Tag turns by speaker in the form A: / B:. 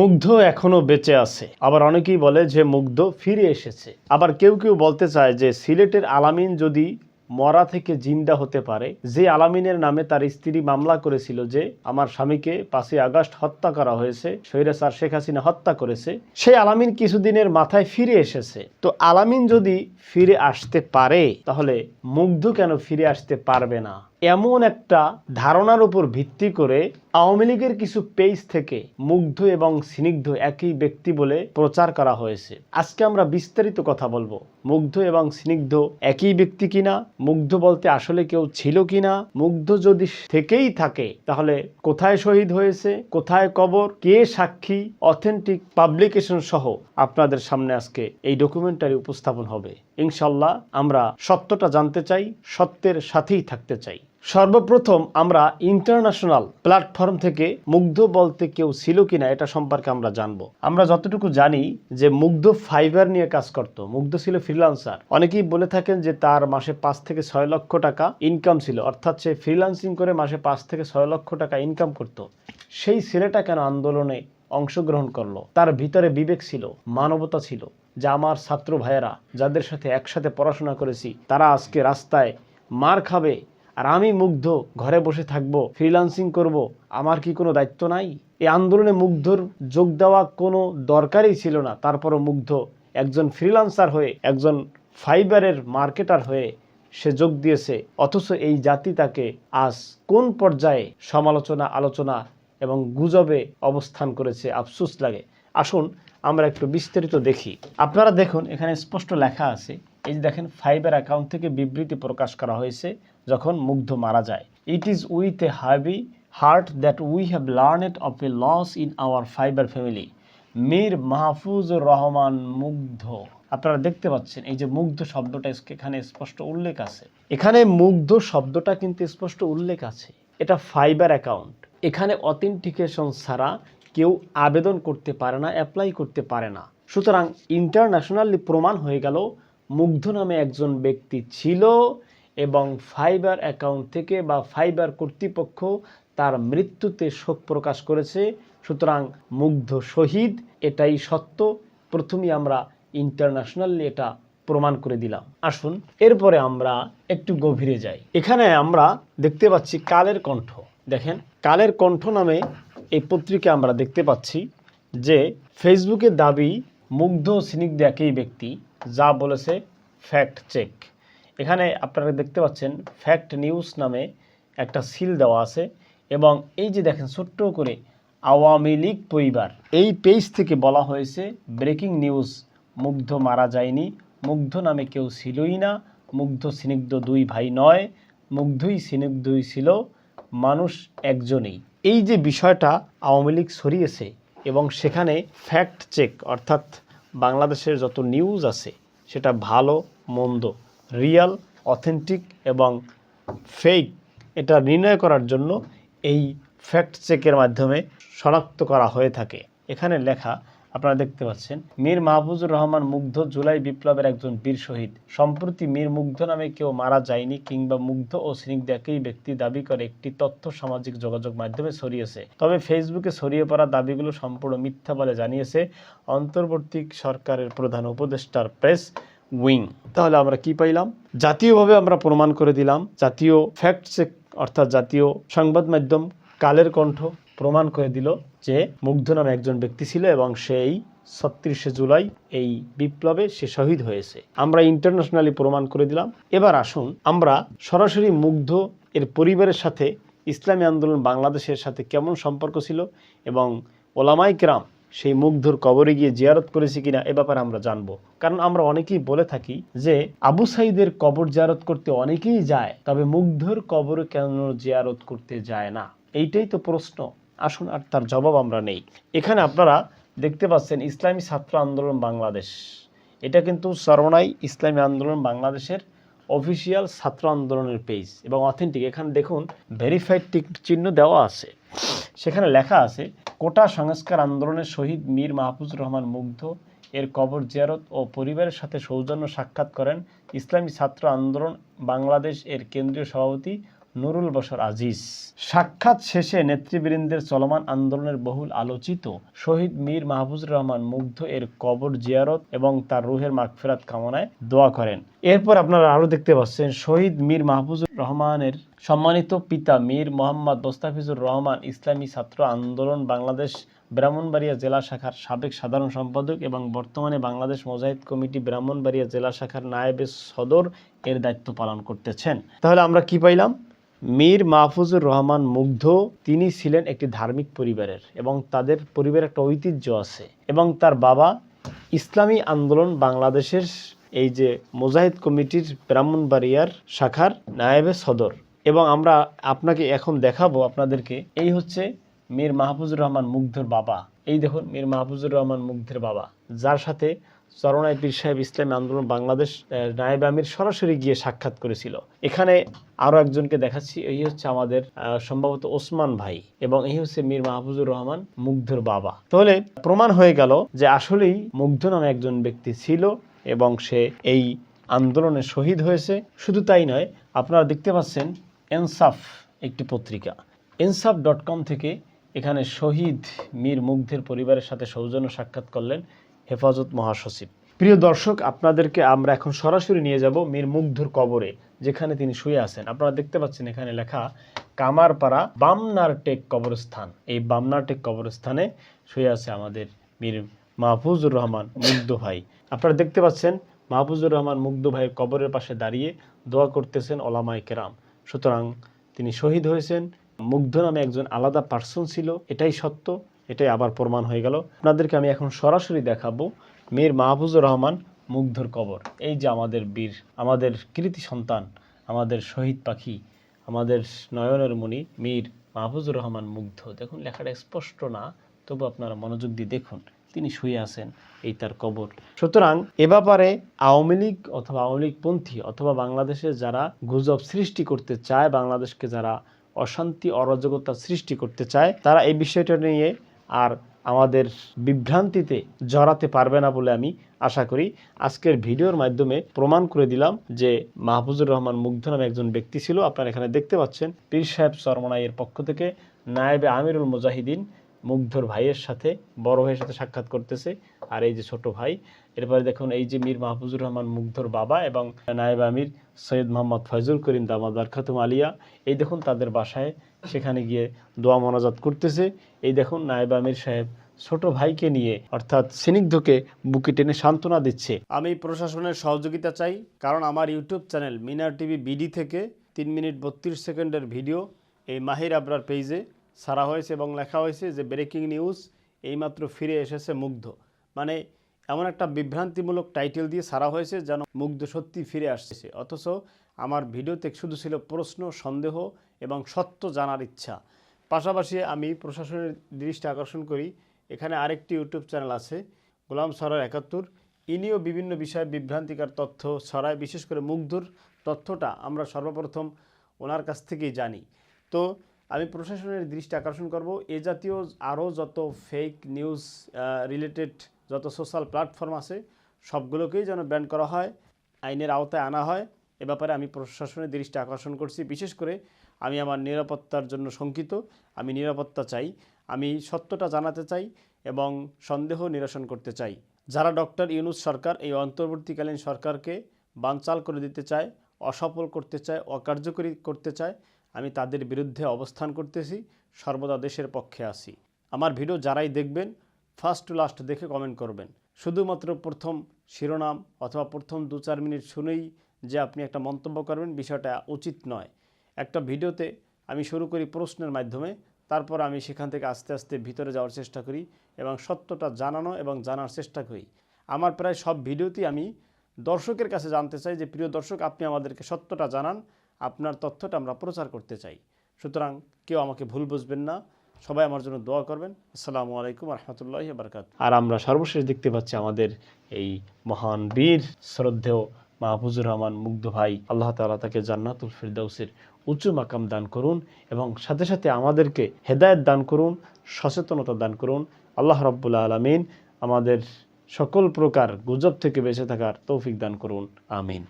A: মুগ্ধ এখনও বেঁচে আছে। আবার অনেকেই বলে যে মুগ্ধ ফিরে এসেছে। আবার কেউ কেউ বলতে চায় যে সিলেটের আলামিন যদি মরা থেকে জিন্দা হতে পারে, যে আলামিনের নামে তার স্ত্রী মামলা করেছিল যে আমার স্বামীকে পাঁচই আগস্ট হত্যা করা হয়েছে, স্বৈরাচার শেখ হাসিনা হত্যা করেছে, সেই আলামিন কিছুদিনের মাথায় ফিরে এসেছে। তো আলামিন যদি ফিরে আসতে পারে, তাহলে মুগ্ধ কেন ফিরে আসতে পারবে না? এমন একটা ধারণার উপর ভিত্তি করে আওয়ামী লীগের কিছু পেজ থেকে মুগ্ধ এবং স্নিগ্ধ একই ব্যক্তি বলে প্রচার করা হয়েছে। আজকে আমরা বিস্তারিত কথা বলব। মুগ্ধ এবং স্নিগ্ধ একই ব্যক্তি কিনা? মুগ্ধ বলতে আসলে কেউ ছিল কিনা? মুগ্ধ যদি থেকেই থাকে, তাহলে কোথায় শহীদ হয়েছে? কোথায় কবর? কে সাক্ষী? অথেন্টিক পাবলিকেশন সহ আপনাদের সামনে আজকে এই ডকুমেন্টারি উপস্থাপন হবে। ইনশাল্লাহ আমরা সত্যটা জানতে চাই, সত্যের সাথেই থাকতে চাই। সর্বপ্রথম আমরা ইন্টারন্যাশনাল প্ল্যাটফর্ম থেকে মুগ্ধ বলতে কেউ ছিল কিনা এটা সম্পর্কে আমরা জানব। আমরা যতটুকু জানি যে মুগ্ধ ফাইবার নিয়ে কাজ করত। মুগ্ধ ছিল ফ্রিলান্সার অনেকেই বলে থাকেন যে তার মাসে পাঁচ থেকে ছয় লক্ষ টাকা ইনকাম ছিল। অর্থাৎ সে ফ্রিলান্সিং করে মাসে পাঁচ থেকে ছয় লক্ষ টাকা ইনকাম করত। সেই ছেলেটা কেন আন্দোলনে অংশগ্রহণ করল? তার ভিতরে বিবেক ছিল, মানবতা ছিল। যে আমার ছাত্র ভাইয়েরা, যাদের সাথে একসাথে পড়াশোনা করেছি, তারা আজকে রাস্তায় মার খাবে আর আমি মুগ্ধ, ঘরে বসে থাকব ফ্রিলান্সিং করব, আমার কি কোনো দায়িত্ব নাই? এই আন্দোলনে মুগ্ধর যোগ দেওয়া কোনো দরকারই ছিল না। তারপরও মুগ্ধ, একজন ফ্রিলান্সার হয়ে, একজন ফাইবারের মার্কেটার হয়ে সে যোগ দিয়েছে। অথচ এই জাতি তাকে আজ কোন পর্যায়ে সমালোচনা, আলোচনা এবং গুজবে অবস্থান করেছে আফসোস লাগে। আসুন আমরা একটু বিস্তারিত দেখি। আপনারা দেখুন, এখানে স্পষ্ট লেখা আছে এই যে দেখেন ফাইবার অ্যাকাউন্ট থেকে বিবৃতি প্রকাশ করা হয়েছে যখন মুগ্ধ মারা যায়। ইট is with a heavy heart that we have learned of a loss in our fibre family Mir Mahfuzur Rahman Mugdho. আপনারা দেখতে পাচ্ছেন, এই যে মুগ্ধ শব্দটা এখানে স্পষ্ট উল্লেখ আছে। এখানে মুগ্ধ শব্দটা কিন্তু স্পষ্ট উল্লেখ আছে। এটা ফাইবার অ্যাকাউন্ট এখানে অথেন্টিকেশন ছাড়া কেউ আবেদন করতে পারে না অ্যাপ্লাই করতে পারে না। সুতরাং ইন্টারন্যাশনালি প্রমাণ হয়ে গেল মুগ্ধ নামে একজন ব্যক্তি ছিল এবং ফাইবার অ্যাকাউন্ট থেকে বা ফাইবার কর্তৃপক্ষ তার মৃত্যুতে শোক প্রকাশ করেছে। সুতরাং মুগ্ধ শহীদ, এটাই সত্য। প্রথমেই আমরা ইন্টারন্যাশনালি এটা প্রমাণ করে দিলাম। আসুন, এরপরে আমরা একটু গভীরে যাই। এখানে আমরা দেখতে পাচ্ছি কালের কণ্ঠ। দেখেন, কালের কণ্ঠ নামে এই পত্রিকা আমরা দেখতে পাচ্ছি যে ফেসবুকের দাবি মুগ্ধ স্নিগ্ধ একই ব্যক্তি। যা বলেছে ফ্যাক্ট চেক এখানে আপনারা দেখতে পাচ্ছেন ফ্যাক্ট নিউজ নামে একটা সিল দেওয়া আছে এবং এই যে দেখেন ছোট্ট করে আওয়ামী লীগ পরিবার, এই পেজ থেকে বলা হয়েছে ব্রেকিং নিউজ মুগ্ধ মারা যায়নি, মুগ্ধ নামে কেউ ছিলই না, মুগ্ধ স্নিগ্ধ দুই ভাই নয়, মুগ্ধই স্নিগ্ধই ছিল, মানুষ একজনই। এই যে বিষয়টা আওয়ামী লীগ সরিয়েছে এবং সেখানে ফ্যাক্ট চেক অর্থাৎ বাংলাদেশের যত নিউজ আছে, সেটা ভালো, মন্দ রিয়াল অথেন্টিক এবং ফেক এটা নির্ণয় করার জন্য এই ফ্যাক্ট চেকের মাধ্যমে শনাক্ত করা হয়ে থাকে। এখানে লেখা আপনারা দেখতে পাচ্ছেন। মীর মাহফুজুর রহমান মুগ্ধ জুলাই বিপ্লবের একজন বীর শহীদ। সম্প্রতি মীর মুগ্ধ নামে কেউ মারা যায়নি কিংবা মুগ্ধ ও স্নিগ্ধ একই ব্যক্তি দাবি করে একটি তথ্য সামাজিক যোগাযোগ মাধ্যমে ছড়িয়েছে। তবে ফেসবুকে ছড়িয়ে পড়া দাবিগুলো সম্পূর্ণ মিথ্যা বলে জানিয়েছে অন্তর্বর্তী সরকারের প্রধান উপদেষ্টার প্রেস উইং। তাহলে আমরা কি পাইলাম? জাতীয়ভাবে আমরা প্রমাণ করে দিলাম। জাতীয় ফ্যাক্ট চেক অর্থাৎ জাতীয় সংবাদ মাধ্যম কালের কণ্ঠ প্রমাণ করে দিল যে মুগ্ধ নামে একজন ব্যক্তি ছিল এবং সেই ছত্রিশে জুলাই এই বিপ্লবে সে শহীদ হয়েছে। আমরা ইন্টারন্যাশনালি প্রমাণ করে দিলাম। এবার আসুন আমরা সরাসরি মুগ্ধ এর পরিবারের সাথে, ইসলামী আন্দোলন বাংলাদেশের সাথে কেমন সম্পর্ক ছিল এবং ওলামাই কেরাম সেই মুগ্ধর কবরে গিয়ে জিয়ারত করেছে কিনা এ ব্যাপারে আমরা জানব। কারণ আমরা অনেকেই বলে থাকি যে, আবু সাইদের কবর জিয়ারত করতে অনেকেই যায়, তবে মুগ্ধর কবরে কেন জিয়ারত করতে যায় না? এইটাই তো প্রশ্ন। আসুন আর তার জবাব আমরা নেই। এখানে আপনারা দেখতে পাচ্ছেন ইসলামী ছাত্র আন্দোলন বাংলাদেশ। এটা কিন্তু সর্বনাই ইসলামী আন্দোলন বাংলাদেশের অফিসিয়াল ছাত্র আন্দোলনের পেজ এবং অথেন্টিক এখানে দেখুন ভেরিফাইড চিহ্ন দেওয়া আছে। সেখানে লেখা আছে, কোটা সংস্কার আন্দোলনের শহীদ মীর মাহফুজ রহমান মুগ্ধ এর কবর জিয়ারত ও পরিবারের সাথে সৌজন্য সাক্ষাৎ করেন ইসলামী ছাত্র আন্দোলন বাংলাদেশ এর কেন্দ্রীয় সভাপতি নুরুল বশর আজিজ। সাক্ষাৎ শেষে নেতৃবৃন্দের চলমান আন্দোলনের বহুল আলোচিত শহীদ মীর মাহফুজুর রহমান মুগ্ধ এর কবর জিয়ারত এবং তার রুহের মাগফিরাত কামনায় দোয়া করেন। এরপর আপনারা আরও দেখতে পাচ্ছেন, শহীদ মীর মাহফুজুর রহমানের সম্মানিত পিতা মীর মোহাম্মদ মোস্তাফিজুর রহমান ইসলামী ছাত্র আন্দোলন বাংলাদেশ ব্রাহ্মণবাড়িয়া জেলা শাখার সাবেক সাধারণ সম্পাদক এবং বর্তমানে বাংলাদেশ মোজাহিদ কমিটি ব্রাহ্মণবাড়িয়া জেলা শাখার নায়েবে সদর এর দায়িত্ব পালন করতেছেন। তাহলে আমরা কি পাইলাম? মীর মাহফুজুর রহমান মুগ্ধ, তিনি ছিলেন একটি ধার্মিক পরিবারের এবং তাদের পরিবারের একটা ঐতিহ্য আছে এবং তার বাবা ইসলামী আন্দোলন বাংলাদেশের এই যে মোজাহিদ কমিটির ব্রাহ্মণবাড়িয়ার শাখার নায়েবে সদর। এবং আমরা আপনাকে এখন দেখাবো আপনাদেরকে, এই হচ্ছে মীর মাহফুজুর রহমান মুগ্ধর বাবা। এই দেখুন, মীর মাহফুজুর রহমান মুগ্ধের বাবা, যার সাথে চরনায় পীর সাহেব ইসলামী আন্দোলন বাংলাদেশ নায়েব আমির সরাসরি গিয়ে সাক্ষাৎ করেছিল। এখানে আরও একজনকে দেখাচ্ছি, এই হচ্ছে আমাদের সম্ভবত ওসমান ভাই এবং এই হচ্ছে মীর মাহফুজুর রহমান মুগ্ধর বাবা। তাহলে প্রমাণ হয়ে গেল যে আসলেই মুগ্ধ নামে একজন ব্যক্তি ছিল এবং সে এই আন্দোলনে শহীদ হয়েছে। শুধু তাই নয়, আপনারা দেখতে পাচ্ছেন এনসাফ একটি পত্রিকা। ইনসাফ ডট কম থেকে এখানে শহীদ মীর মুগ্ধের পরিবারের সাথে সৌজন্য সাক্ষাৎ করলেন। হেফাজত মহাসচিব। প্রিয় দর্শক, আপনাদেরকে আমরা এখন সরাসরি নিয়ে যাব মীর মুগ্ধর কবরে, যেখানে তিনি শুয়ে আছেন। আপনারা দেখতে পাচ্ছেন এখানে লেখা, কামারপাড়া বামনার টেক কবরস্থান। এই বামনার টেক কবরস্থানে শুয়ে আছে আমাদের মীর মাহফুজুর রহমান মুগ্ধ ভাই। আপনারা দেখতে পাচ্ছেন, মাহফুজুর রহমান মুগ্ধ ভাইয়ের কবরের পাশে দাঁড়িয়ে দোয়া করতেছেন ওলামাই কেরাম। সুতরাং তিনি শহীদ হয়েছেন। মুগ্ধ নামে একজন আলাদা পার্সন ছিল, এটাই সত্য। এটাই আবার প্রমাণ হয়ে গেল। আপনাদেরকে আমি এখন সরাসরি দেখাবো মীর মাহফুজুর রহমান মুগ্ধর কবর। এই যে আমাদের বীর, আমাদের কৃতি সন্তান, আমাদের শহীদ পাখি, আমাদের নয়নের মণি মীর মাহফুজুর রহমান মুগ্ধ। দেখুন, লেখাটা স্পষ্ট না, তবু আপনারা মনোযোগ দিয়ে দেখুন, তিনি শুয়ে আছেন এই তার কবর। সুতরাং এ ব্যাপারে আওয়ামী লীগ অথবা আওয়ামী লীগ পন্থী অথবা বাংলাদেশে যারা গুজব সৃষ্টি করতে চায়, বাংলাদেশকে যারা অশান্তি, অরাজকতা সৃষ্টি করতে চায়, তারা এই বিষয়টা নিয়ে আর আমাদের বিভ্রান্তিতে জড়াতে পারবে না বলে আমি আশা করি। আজকের ভিডিওর মাধ্যমে প্রমাণ করে দিলাম যে মাহফুজুর রহমান মুগ্ধ নামে একজন ব্যক্তি ছিল। আপনারা এখানে দেখতে পাচ্ছেন পীর সাহেব সরমনাইয়ের পক্ষ থেকে নায়েবে আমিরুল মুজাহিদিন মুগ্ধর ভাইয়ের সাথে, বড় ভাইয়ের সাথে সাক্ষাৎ করতেছে। আর এই যে ছোট ভাই, এরপরে দেখুন এই যে মীর মাহফুজুর রহমান মুগ্ধর বাবা এবং নায়েব আমির সৈয়দ মোহাম্মদ ফয়জুল করিম দামাদার খাতুম আলিয়া, এই দেখুন তাদের বাসায় সেখানে গিয়ে দোয়া মনাজাত করতেছে। এই দেখুন নায়েব আমির সাহেব ছোট ভাইকে নিয়ে অর্থাৎ স্নিগ্ধকে বুকে টেনে সান্ত্বনা দিচ্ছে। আমি প্রশাসনের সহযোগিতা চাই, কারণ আমার YouTube channel Minar TV BD থেকে তিন মিনিট বত্রিশ সেকেন্ডের ভিডিও এই মাহির আবরার পেজে ছাড়া হয়েছে এবং লেখা হয়েছে যে, ব্রেকিং নিউজ এইমাত্র ফিরে এসেছে মুগ্ধ। মানে এমন একটা বিভ্রান্তিমূলক টাইটেল দিয়ে ছাড়া হয়েছে যেন মুগ্ধ সত্যি ফিরে আসছে। অথচ আমার ভিডিওতে শুধু ছিল প্রশ্ন, সন্দেহ এবং সত্য জানার ইচ্ছা। পাশাপাশি আমি প্রশাসনের দৃষ্টি আকর্ষণ করি। এখানে আরেকটি ইউটিউব চ্যানেল আছে, গোলাম সরার একাত্তর। ইনিও বিভিন্ন বিষয়ে বিভ্রান্তিকর তথ্য ছড়ায়, বিশেষ করে মুগ্ধর তথ্যটা আমরা সর্বপ্রথম ওনার কাছ থেকেই জানি। তো আমি প্রশাসনের দৃষ্টি আকর্ষণ করব। এ জাতীয় আরও যত ফেক নিউজ রিলেটেড যত সোশ্যাল প্ল্যাটফর্ম আছে, সবগুলোকেই যেন ব্যান করা হয়, আইনের আওতায় আনা হয়। এ ব্যাপারে আমি প্রশাসনের দৃষ্টি আকর্ষণ করছি। বিশেষ করে আমি আমার নিরাপত্তার জন্য শঙ্কিত। আমি নিরাপত্তা চাই। আমি সত্যটা জানাতে চাই এবং সন্দেহ নিরসন করতে চাই। যারা ডক্টর ইউনুস সরকার এই অন্তর্বর্তীকালীন সরকারকে বানচাল করে দিতে চায়, অসফল করতে চায়, অকার্যকরী করতে চায়, আমি তাদের বিরুদ্ধে অবস্থান করতেছি। সর্বদা দেশের পক্ষে আছি। আমার ভিডিও যারাই দেখবেন, ফার্স্ট টু লাস্ট দেখে কমেন্ট করবেন। শুধুমাত্র প্রথম শিরোনাম অথবা প্রথম দু চার মিনিট শুনেই যে আপনি একটা মন্তব্য করবেন, বিষয়টা উচিত নয়। একটা ভিডিওতে আমি শুরু করি প্রশ্নের মাধ্যমে, তারপর আমি সেখান থেকে আস্তে আস্তে ভিতরে যাওয়ার চেষ্টা করি এবং সত্যটা জানানো এবং জানার চেষ্টা করি। আমার প্রায় সব ভিডিওতেই আমি দর্শকের কাছে জানতে চাই যে, প্রিয় দর্শক, আপনি আমাদেরকে সত্যটা জানান, আপনার তথ্যটা আমরা প্রচার করতে চাই। সুতরাং কেউ আমাকে ভুল বুঝবেন না। সবাই আমার জন্য দোয়া করবেন। আসসালামু আলাইকুম রহমতুল্লাহ বারকাত আর আমরা সর্বশেষ দেখতে পাচ্ছি আমাদের এই মহান বীর শ্রদ্ধেয় মাহফুজুর রহমান মুগ্ধ ভাই, আল্লাহ তালা তাকে জান্নাতুল ফিরদাউসের উঁচু মাকাম দান করুন এবং সাথে সাথে আমাদেরকে হেদায়ত দান করুন, সচেতনতা দান করুন। আল্লাহ রব্বুল্লা আলমিন আমাদের সকল প্রকার গুজব থেকে বেঁচে থাকার তৌফিক দান করুন। আমিন।